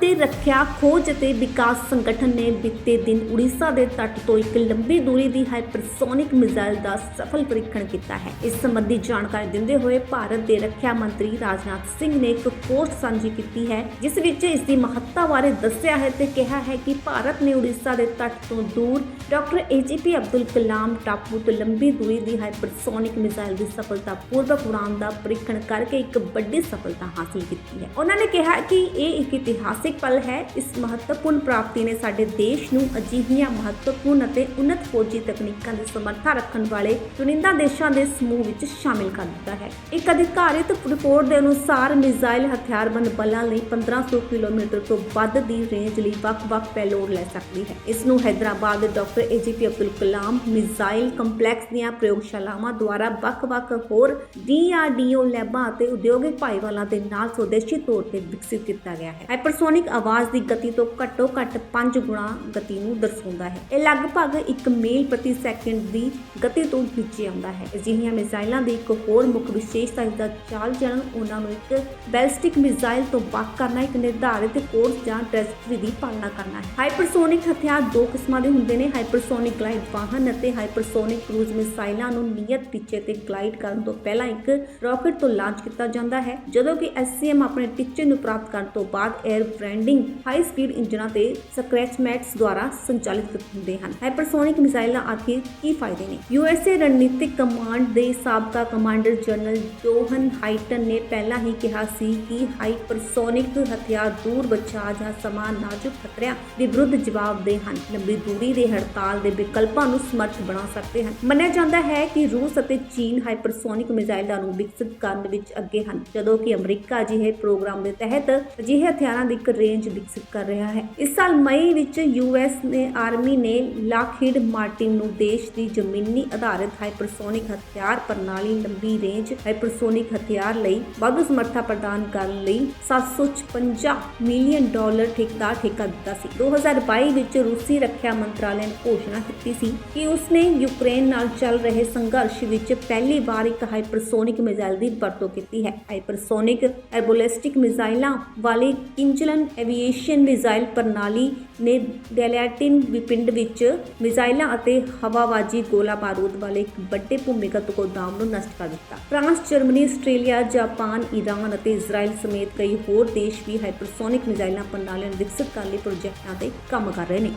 ਦੇ ਰੱਖਿਆ, ਖੋਜ ਅਤੇ ਵਿਕਾਸ ਸੰਗਠਨ ਨੇ ਬੀਤੇ ਦਿਨ ਉੜੀਸਾ ਦੇ ਤੱਟ ਤੋਂ ਇੱਕ ਲੰਬੀ ਦੂਰੀ ਦੀ ਹਾਈਪਰਸੋਨਿਕ ਮਿਜ਼ਾਈਲ ਦਾ ਸਫਲ ਪਰੀਖਣ ਕੀਤਾ ਹੈ। ਇਸ ਸੰਬੰਧੀ ਜਾਣਕਾਰੀ ਦਿੰਦੇ ਹੋਏ ਭਾਰਤ ਦੇ ਰੱਖਿਆ ਮੰਤਰੀ ਰਾਜਨਾਥ ਸਿੰਘ ਨੇ ਇੱਕ ਪੋਸਟ ਸਾਂਝੀ ਕੀਤੀ ਹੈ, ਜਿਸ ਵਿੱਚ ਇਸ ਦੀ ਮਹੱਤਤਾ ਬਾਰੇ ਦੱਸਿਆ ਹੈ ਤੇ ਕਿਹਾ ਹੈ ਕਿ ਭਾਰਤ ਨੇ ਉੜੀਸਾ ਦੇ ਤੱਟ ਤੋਂ ਦੂਰ ਡਾਕਟਰ ਏਜੀਪੀ ਅਬਦੁਲ ਕਲਾਮ ਟਾਪੂ ਤੋਂ ਲੰਬੀ ਦੂਰੀ ਦੀ ਹਾਈਪਰਸੋਨਿਕ ਮਿਜ਼ਾਈਲ ਦੀ ਸਫਲਤਾਪੂਰਵਕ ਉਡਾਣ ਦਾ ਪਰੀਖਣ ਕਰਕੇ ਇੱਕ ਵੱਡੀ ਸਫਲਤਾ ਹਾਸਲ ਕੀਤੀ ਹੈ। ਉਹਨਾਂ ਨੇ ਕਿਹਾ ਕਿ ਇਹ ਇੱਕ ਇਤਿਹਾਸਿਕ ਪਲ ਹੈ। ਇਸ ਮਹੱਤਵਪੂਰਨ ਪ੍ਰਾਪਤੀ ਨੇ ਸਾਡੇ ਦੇਸ਼ ਨੂੰ ਅਜਿਹੀਆਂ ਮਹੱਤਵਪੂਰਨ ਅਤੇ ਉન્નਤ ਫੌਜੀ ਤਕਨੀਕਾਂ ਦੀ ਸਮਰੱਥਾ ਰੱਖਣ ਵਾਲੇ ਚੁਣਿੰਦਾ ਦੇਸ਼ਾਂ ਦੇ ਸਮੂਹ ਵਿੱਚ ਸ਼ਾਮਿਲ ਕਰ ਦਿੱਤਾ ਹੈ। ਇੱਕ ਅਧਿਕਾਰਿਤ ਰਿਪੋਰਟ ਦੇ ਅਨੁਸਾਰ ਮਿਜ਼ਾਈਲ ਹਥਿਆਰਬੰਦ ਬਲਾਂ ਲਈ 1500 ਕਿਲੋਮੀਟਰ ਤੋਂ ਵੱਧ ਦੀ ਰੇਂਜ ਲਈ ਵੱਖ-ਵੱਖ ਪੈਲੋਡ ਲੈ ਸਕਦੀ ਹੈ। ਇਸ ਨੂੰ ਹੈਦਰਾਬਾਦ ਦੇ doctor AGP Abdul Kalam missile complex ਦੀਆਂ ਪ੍ਰਯੋਗਸ਼ਾਲਾਵਾਂ ਦੁਆਰਾ ਵੱਖ-ਵੱਖ ਹੋਰ ਡੀਆਰਡੀਓ ਲੈਬਾਂ ਅਤੇ ਉਦਯੋਗਿਕ ਭਾਈਵਾਲਾਂ ਦੇ ਨਾਲ ਸਵਦੇਸ਼ੀ ਤੌਰ ਤੇ ਵਿਕਸਿਤ ਕੀਤਾ ਗਿਆ ਹੈ। ਹਾਈਪਰਸੋਨਿਕ ਆਵਾਜ਼ ਦੀ ਗਤੀ ਤੋਂ ਘੱਟੋ-ਘੱਟ 5 ਗੁਣਾ ਗਤੀ ਨੂੰ ਦਰਸਾਉਂਦਾ ਹੈ। ਇਹ ਲਗਭਗ 1 ਮੀਲ ਪ੍ਰਤੀ ਸੈਕਿੰਡ ਦੀ ਗਤੀ ਤੋਂ ਨੀਚੇ ਆਉਂਦਾ ਹੈ। ਅਜਿਹੀਆਂ ਮਿਜ਼ਾਈਲਾਂ ਦੀ ਇੱਕ ਹੋਰ ਮੁੱਖ ਵਿਸ਼ੇਸ਼ਤਾ ਇਸ ਦਾ ਚਾਲ ਚੱਲਣ, ਉਹਨਾਂ ਨੂੰ ਇੱਕ ਬੈਲਿਸਟਿਕ ਮਿਜ਼ਾਈਲ ਤੋਂ ਵੱਖ ਕਰਨਾ, ਇੱਕ ਨਿਰਧਾਰਿਤ ਕੋਰਸ ਜਾਂ ਟ੍ਰੈਜੈਕਟਰੀ ਦੀ ਪਾਲਣਾ ਕਰਨਾ ਹੈ। ਹਾਈਪਰਸੋਨਿਕ ਹਥਿਆਰ ਦੋ ਕਿਸਮਾਂ ਦੇ ਹੁੰਦੇ ਨੇ, ਹਾਈਪਰਸੋਨਿਕ ਗਲਾਈਡ ਵਾਹਨ ਅਤੇ ਹਾਈਪਰਸੋਨਿਕ ਕਰੂਜ਼ ਮਿਸਾਈਲਾਂ ਨੂੰ ਨਿਯਤ ਟੀਚੇ ਤੇ ਗਲਾਈਡ ਕਰਨ ਤੋਂ ਪਹਿਲਾਂ ਇੱਕ ਰਾਕੇਟ ਤੋਂ ਲਾਂਚ ਕੀਤਾ ਜਾਂਦਾ ਹੈ, ਜਦੋਂ ਕਿ ਐਸਸੀਐਮ ਆਪਣੇ ਟੀਚੇ ਨੂੰ ਪ੍ਰਾਪਤ ਕਰਨ ਤੋਂ ਬਾਅਦ 에ਅਰ ਬ੍ਰੈਂਡਿੰਗ ਹਾਈ ਸਪੀਡ ਇੰਜਨਾਂ ਤੇ ਸਕ੍ਰੈਚਮੈਟਸ ਦੁਆਰਾ ਸੰਚਾਲਿਤ ਹੁੰਦੇ ਹਨ। ਹਾਈਪਰਸੋਨਿਕ ਮਿਸਾਈਲਾਂ ਆਖਿਰ ਕੀ ਫਾਇਦੇ ਨੇ? ਯੂਐਸਏ ਰਣਨੀਤਿਕ ਕਮਾਂਡ ਦੇ ਸਾਬਕਾ ਕਮਾਂਡਰ ਜਨਰਲ ਜੋਹਨ ਹਾਈਟਨ ਨੇ ਪਹਿਲਾਂ ਹੀ ਕਿਹਾ ਸੀ ਕਿ ਹਾਈਪਰਸੋਨਿਕ ਹਥਿਆਰ ਦੂਰ ਬਚਾਅ ਜਾਂ ਸਮਾਂ ਨਾਜ਼ੁਕ ਖਤਰਿਆਂ ਦੇ ਵਿਰੁੱਧ ਜਵਾਬਦੇਹ ਹਨ। ਲੰਬੀ ਦੂਰੀ ਦੇ ਹੜਤਾਲ ਦੇ ਵਿਕਲਪਾਂ ਨੂੰ ਸਮਰਥ ਬਣਾ ਸਕਦੇ ਹਨ। ਮੰਨਿਆ ਜਾਂਦਾ ਹੈ ਕਿ ਰੂਸ ਅਤੇ ਚੀਨ ਹਾਈਪਰਸੋਨਿਕ ਮਿਜ਼ਾਈਲਾਂ ਨੂੰ ਵਿਕਸਿਤ ਕਰਨ ਵਿੱਚ ਅੱਗੇ ਹਨ, ਜਦੋਂ ਕਿ ਅਮਰੀਕਾ ਅਜਿਹੇ ਪ੍ਰੋਗਰਾਮ ਦੇ ਤਹਿਤ ਅਜਿਹੇ ਹਥਿਆਰਾਂ ਦੀ ਇੱਕ ਰੇਂਜ ਵਿਕਸਿਤ ਕਰ ਰਿਹਾ ਹੈ। ਇਸ ਸਾਲ ਮਈ ਵਿੱਚ ਯੂਐਸ ਨੇ, ਆਰਮੀ ਨੇ ਲਾਕਹੀਡ ਮਾਰਟਿਨ ਨੂੰ ਦੇਸ਼ ਦੀ ਜ਼ਮੀਨੀ ਆਧਾਰਿਤ ਹਾਈਪਰਸੋਨਿਕ ਹਥਿਆਰ ਪ੍ਰਣਾਲੀ ਲੰਬੀ ਰੇਂਜ ਹਾਈਪਰਸੋਨਿਕ ਹਥਿਆਰ ਲਈ ਵਾਧੂ ਸਮਰੱਥਾ ਪ੍ਰਦਾਨ ਕਰਨ ਲਈ 756 ਮਿਲੀਅਨ ਡਾਲਰ ਠੇਕਾ ਠੇਕਾ ਦਿੱਤਾ ਸੀ। 2022 ਵਿੱਚ ਰੂਸੀ ਰੱਖਿਆ ਮੰਤਰਾਲੇ ਨੇ ਘੋਸ਼ਣਾ ਕੀਤੀ ਸੀ ਕਿ ਉਸਨੇ ਯੂਕਰੇਨ ਨਾਲ ਚੱਲ ਰਹੇ ਸੰਘਰਸ਼ ਵਿੱਚ ਪਹਿਲੀ ਵਾਰ ਇੱਕ ਹਾਈਪਰਸੋਨਿਕ ਮਿਜ਼ਾਈਲ ਦੀ ਵਰਤੋਂ ਕੀਤੀ ਹੈ। ਹਾਈਪਰਸੋਨਿਕ ਐਰਬੋਲਿਸਟਿਕ ਮਿਜ਼ਾਈਲਾਂ ਵਾਲੀ ਕਿੰਜਲਨ ਐਵੀਏਸ਼ਨ ਮਿਜ਼ਾਈਲ ਪ੍ਰਣਾਲੀ ਨੇ ਡੈਲੈਟਿਨ ਵਿਪਿੰਡ ਵਿੱਚ ਮਿਜ਼ਾਈਲਾਂ ਅਤੇ ਹਵਾਬਾਜ਼ੀ ਗੋਲਾ ਬਾਰੂਦ ਵਾਲੇ ਇੱਕ ਵੱਡੇ ਭੂਮਿਗਤ ਗੋਦਾਮ ਨੂੰ ਨਸ਼ਟ ਕਰ ਦਿੱਤਾ। France, Germany, Australia, Japan, Iran ਅਤੇ ਇਜ਼ਰਾਈਲ ਸਮੇਤ ਕਈ ਹੋਰ ਦੇਸ਼ ਵੀ ਹਾਈਪਰਸੋਨਿਕ ਮਿਜ਼ਾਈਲਾਂ ਪ੍ਰਣਾਲੀਆਂ ਨੂੰ ਵਿਕਸਿਤ ਕਰਨ ਲਈ ਪ੍ਰੋਜੈਕਟਾਂ ਤੇ ਕੰਮ ਕਰ ਰਹੇ ਨੇ।